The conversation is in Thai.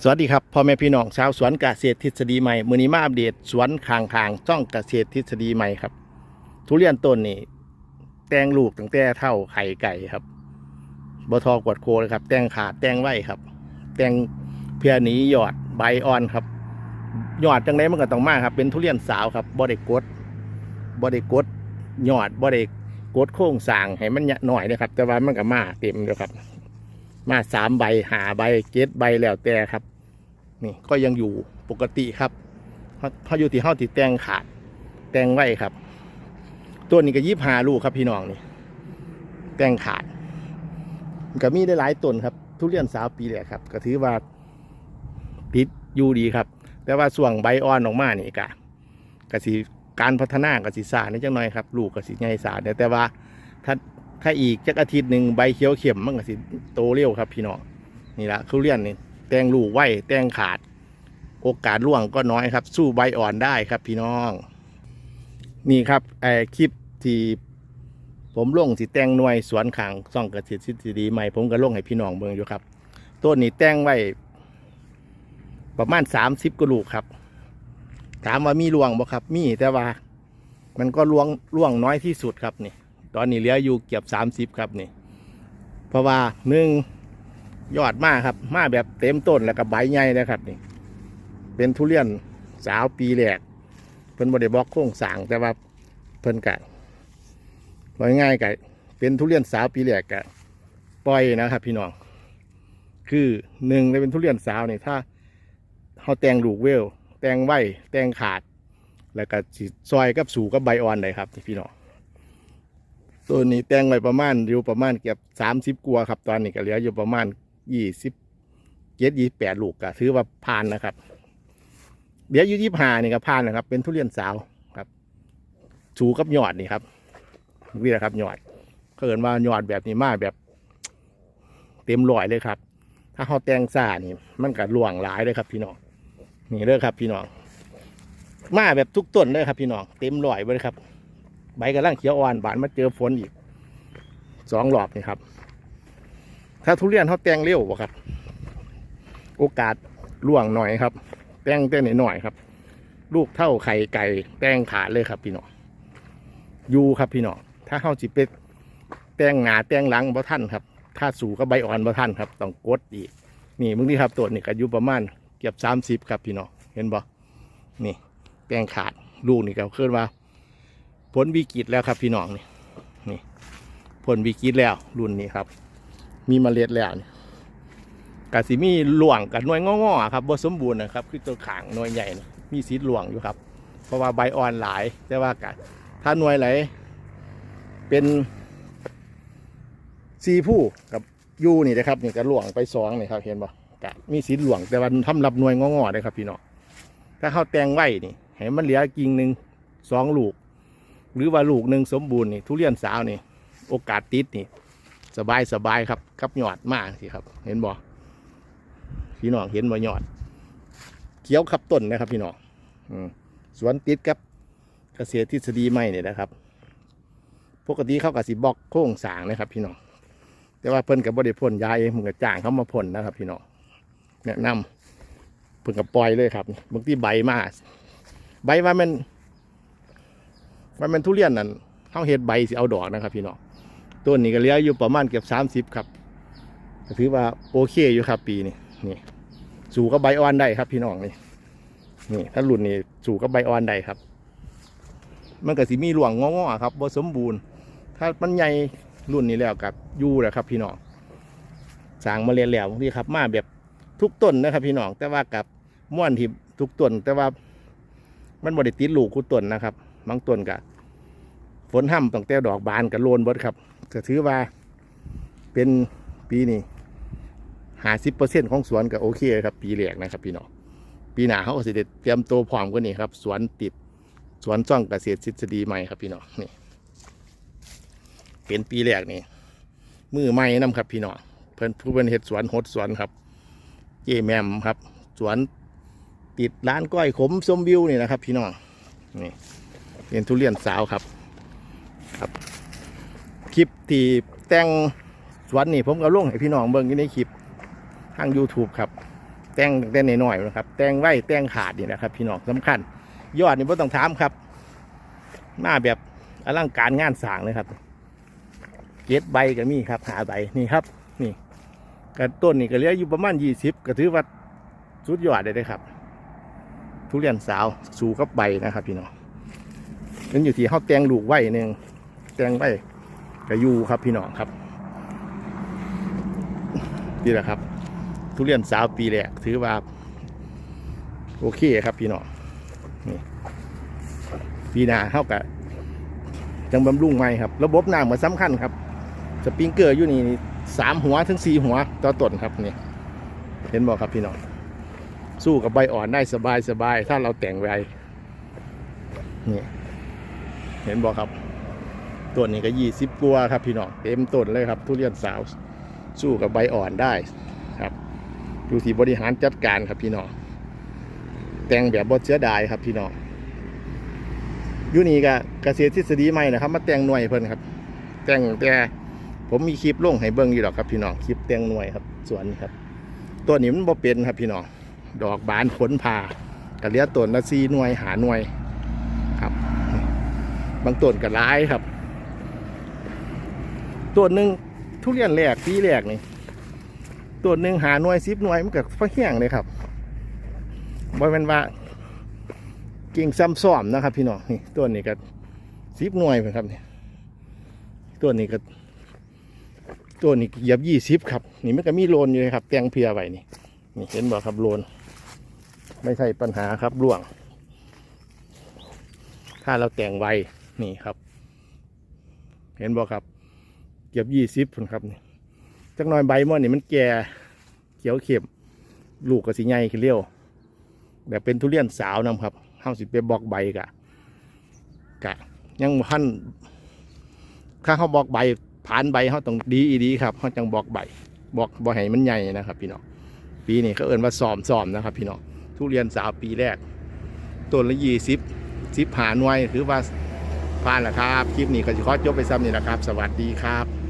สวัสดีครับพ่อแม่พี่น้องชาวสวนเกษตรทฤษฎีใหม่มือนี้มาอัปเดตสวนคางคางๆจ้องเกษตรทฤษฎีใหม่ครับ ทุเรียนต้นนี่แตงลูกตั้งแต่เท่าไข่ไก่ครับบทอกวดโคเลยครับ แตงขาดแตงไว้ครับ แตงเพียหนีหยอดใบอ่อนครับหยอดจังไดมันก็ต้องมากครับเป็นทุเรียนสาวครับบ่ได้กดบ่ได้กดหยอดบ่ได้กดโค้งสางให้มันหน่อยนะครับ แต่ว่ามันก็มาเต็มเลยครับ มาสามใบหาใบเจ็ดใบแล้วแต่ครับ นี่ก็ยังอยู่ปกติครับเขาเขาอยู่ที่เฮาที่แตงขาด แตงไว้ครับ ตัวนี้ก็ยิบหาลูกครับพี่น้องนี่แตงขาดก็มีได้หลายต้นครับ ทุเรียนสาวปีแรกครับ ก็ถือว่าติดอยู่ดีครับ แต่ว่าส่วงใบอ่อนออกมานี่กะกะสิการพัฒนากะสิสาในจังหน่อยครับ ลูกกะสิใหญ่สาเนี่ยแต่ว่าถ้า ถ้าอีกจักอาทิตย์หนึ่งใบเขียวเข็มมันกะสิโตเร็วครับ พี่น้องนี่ละทุเรียนนี่แตงลูกไว้แตงขาด โอกาสร่วงก็น้อยครับ สู้ใบอ่อนได้ครับ พี่น้อง นี่ครับไอคลิปที่ผมลงสิแตงหน่วยสวนขางซ่องเกษตรทฤษฎีใหม่ผมก็ลงให้พี่น้องเบิ่งอยู่ครับต้นนี้แตงไว้ประมาณสามสิบกลูกครับ ถามว่ามีร่วงบ่ครับ มีแต่ว่า มันก็ร่วงร่วงน้อยที่สุดครับนี่ ตอนนี้เหลืออยู่เกือบสามสิบครับนี่ เพราะว่าหนึ่งยอดมากครับ มาแบบเต็มต้นแล้วก็ใบใหญ่นะครับนี่ เป็นทุเรียนสาวปีแรกเพิ่นบไดบล็อกโค้งสางแต่ว่าเพิ่นกะว่าง่ายๆกะเป็นทุเรียนสาวปีแรกกะปล่อยนะครับ พี่น้อง คือหนึ่งเลยเป็นทุเรียนสาวนี่ถ้าเขาแตงลูกเวล แตงไว้แตงขาด แล้วก็ซอยกับสูกับใบอ่อนเลยครับพี่น้อง ตัวนี้แต่งไว้ประมาณอยู่ประมาณเกือบสามสิบกัวครับ ตอนนี้ก็เหลืออยู่ประมาณยี่สิบเจ็ดยี่แปดลูกก็ถือว่าผ่านนะครับเดี๋ยวอยู่ยี่ห้านี่ก็ผ่านนะครับ เป็นทุเรียนสาวครับสูกับหยอดนี่ครับนี่แหละครับหยอดเกิดว่าหยอดแบบนี้มาแบบเต็มร้อยเลยครับ ถ้าเขาแต่งซ่านี่ มันก็ล่วงหลายเลยครับ พี่น้องนี่เลยครับ พี่น้องมาแบบทุกต้นเลยครับ พี่น้องเต็มร้อยเลยครับ ใบกระลังเขียวอ่อนบานมาเจอฝนอีกสองรอบนี่ครับ ถ้าทุเรียนเขาแตงเร็วบ่ครับ โอกาสล่วงหน่อยครับ แตงแต่หน่อยครับ ลูกเท่าไข่ไก่แตงขาดเลยครับ พี่น้องอยูครับพี่น้องถ้าเขาจิเป็ดแตงหนาแตงหลังบ่ท่านครับ ถ้าสู่ก็ใบอ่อนบ่ท่านครับ ต้องกดอีก นี่มึงนี่ครับตัวนี่ก็อายุประมาณเกือบสามสิบครับพี่น้องเห็นบ่นี่แตงขาดลูกนี่ก็คือว่า พ้นวิกฤตแล้วครับพี่น้องนี่นี่พ้นวิกฤตแล้วรุ่นนี้ครับ มีเมล็ดแล้วนี่กสิมีหลวงกับหน่วยงอๆครับบ่สมบูรณ์นะครับ คือตัวขางหน่วยใหญ่นี่มีสีหลวงอยู่ครับ เพราะว่าใบอ่อนหลายแต่ว่ากะถ้าหน่วยไหลเป็นสีผู้กับยูนี่นะครับนี่ก็หลวงไปสองนี่ครับเห็นบ่กะมีสีหลวงแต่ว่าทำรับหน่วยงอๆเลยครับพี่น้องถ้าเขาแตงไว้นี่ให้มันเหลือกิ่งหนึ่งสองลูก หรือว่าลูกหนึ่งสมบูรณ์นี่ทุเรียนสาวนี่ โอกาสติดนี่ สบายสบายครับกับยอดมากสิครับ เห็นบ่พี่น้องเห็นบ่ยอด เขียวขับต้นนะครับ พี่น้องอสวนติดกับเกษตรทฤษฎีใหม่เนี่ยนะครับ ปกติเข้ากับสีบล็อกโค้งสางนะครับ พี่น้องแต่ว่าเพิ่นกับบริพ่นยาเองมึงกับจ้างเขามาพ่นนะครับ พี่น้องแนะนำเพิ่นกับปล่อยเลยครับบางที่ใบมาใบว่ามัน มันเป็นทุเรียนนั่นเขาเห็ดใบสิเอาดอกนะครับ พี่น้องต้นนี้ก็เลี้ยอยู่ประมาณเกือบสามสิบครับถือว่าโอเคอยู่ครับ ปีนี้นี่ สู่กับใบอ่อนได้ครับ พี่น้องนี่นี่ถ้ารุ่นนี้สู่กับใบอ่อนได้ครับ มันก็สิมีหลวงงอๆครับบ่สมบูรณ์ ถ้ามันใหญ่รุ่นนี้แล้วกับยู่แหละครับ พี่น้องสางมาเรียนแล้วนี่ครับ มาแบบทุกต้นนะครับ พี่น้องแต่ว่ากับม่วนที่ทุกต้นแต่ว่ามันบริติดลูกคู่ต้นนะครับบางต้นก็ ฝนห้ำตั้งแต่ดอกบานกับโลนบดครับก็ถือว่าเป็นปีนี้หาสิบเปอร์เซ็นของสวนก็โอเคครับ ปีแรกนะครับ พี่น้องปีหน้าเขาก็สิเด็เตรียมตัวพร้อมกว่านี้ครับ สวนติดสวนซ่องเกษตรทฤษฎีใหม่ครับพี่น้องนี่เป็นปีแรกนี่มือใหม่นํครับพี่น้องเพิ่นผู้เป็นเห็ดสวนหดสวนครับ เจแมมครับ สวนติดร้านก้อยขมสมวิวนี่นะครับ พี่น้องนี่เป็นทุเรียนสาวครับ ครับ คลิปที่แต่งสวนนี่ผมก็ลงให้พี่น้องเบิ่งอยู่ในคลิปทาง YouTube ครับ แต่งตั้งแต่อยๆนะครับ แต่งไว้แต่งขาดนี่นะครับ พี่น้องสำคัญ ยอดนี่ไม่ต้องถามครับมาแบบอลังการงานสร้างเลยครับเจ็ดใบก็มีครับ หาใบนี่ครับ นี่กระต้นนี่ก็เหลืออยู่ประมาณยี่สิบก็ถือว่าสุดยอดเลยนะครับ ทุเรียนสาวสูกับใบนะครับ พี่น้องนั่นอยู่ที่เขาแตงลูกไว้หนึ่ง แตงไว้ก็อยู่ครับพี่น้องครับนี่แหละครับ ทุเรียนสาวปีแรกถือว่า โอเคครับพี่น้องนี่ปีหน้าเท่ากับจังบำรุงใหม่ครับ ระบบน้ำมันสำคัญครับสปริงเกอร์อยู่นี่สามหัวถึงสี่หัวต่อต้นครับนี่เห็นบอกครับพี่น้องสู้กับใบอ่อนได้สบายสบายถ้าเราแต่งไว้นี่เห็นบอกครับ ต้นนี้ก็ยี่สิบกัวาครับพี่น้องเต็มต้นเลยครับ ทุเรียนสาวสู้กับใบอ่อนได้ครับอยู่ที่บริหารจัดการครับพี่น้องแต่งแบบบดเสียดายครับพี่น้องยูนี่ก็เกษตรทฤษฎีใหม่นะครับ มาแต่งหน่วยเพิ่นครับ แต่งแต่ผมมีคลิปลงให้เบิ่งอยู่หรอกครับพี่น้องคลิปแต่งหน่วยครับสวนนี้ครับ ตัวนี้มันบ่เป็นครับพี่น้องดอกบานผลพากระเลียต้นละซีหน่วยหาหน่วยครับ บางต้นก็ร้ายครับ ต้นหนึ่งทุเรียนแรกปีแรกนี่ต้นหนึ่งหาหน่วยสิบหน่วยมันเก็ฟ้าแห้งเลยครับบ่แม่นว่าเก่งซ้ำซ้อมนะครับ พี่น้องนี่ตัวนี้ก็สิบหน่วยเหมือนครับนี่ตัวนี้ก็ตัวนี้เหยียบยี่สิบครับนี่มันก็มีโลนอยู่เลยครับแตงเพียไว้นี่นี่เห็นบ่ครับโลน ไม่ใช่ปัญหาครับร่วง ถ้าเราแต่งไวนี่ครับ เห็นบ่ครับ เหยียบยี่สิบคนครับนี่จักหน่อยใบมันนี่มันแก่เขียวเข้มลูกก็สิใหญ่ขึ้นเร็วแบบเป็นทุเรียนสาวนำครับเฮาสิไปบอกใบกะกะ ยังบ่ทันถ้าเขาบอกใบผ่านใบเขาต้องดีอีดีครับเขาจังบอกใบบอกบ่ให้มันใหญ่นะครับ พี่น้องปีนี้เขาเอิ้นว่าซ้อมซ้อมนะครับ พี่น้องทุเรียนสาวปีแรกต้นละยี่สิบสิบหาหน่วยถือว่าผ่านแล้วครับ คลิปนี้ก็จะขอจบไปซ้ำนี่แหละครับ สวัสดีครับ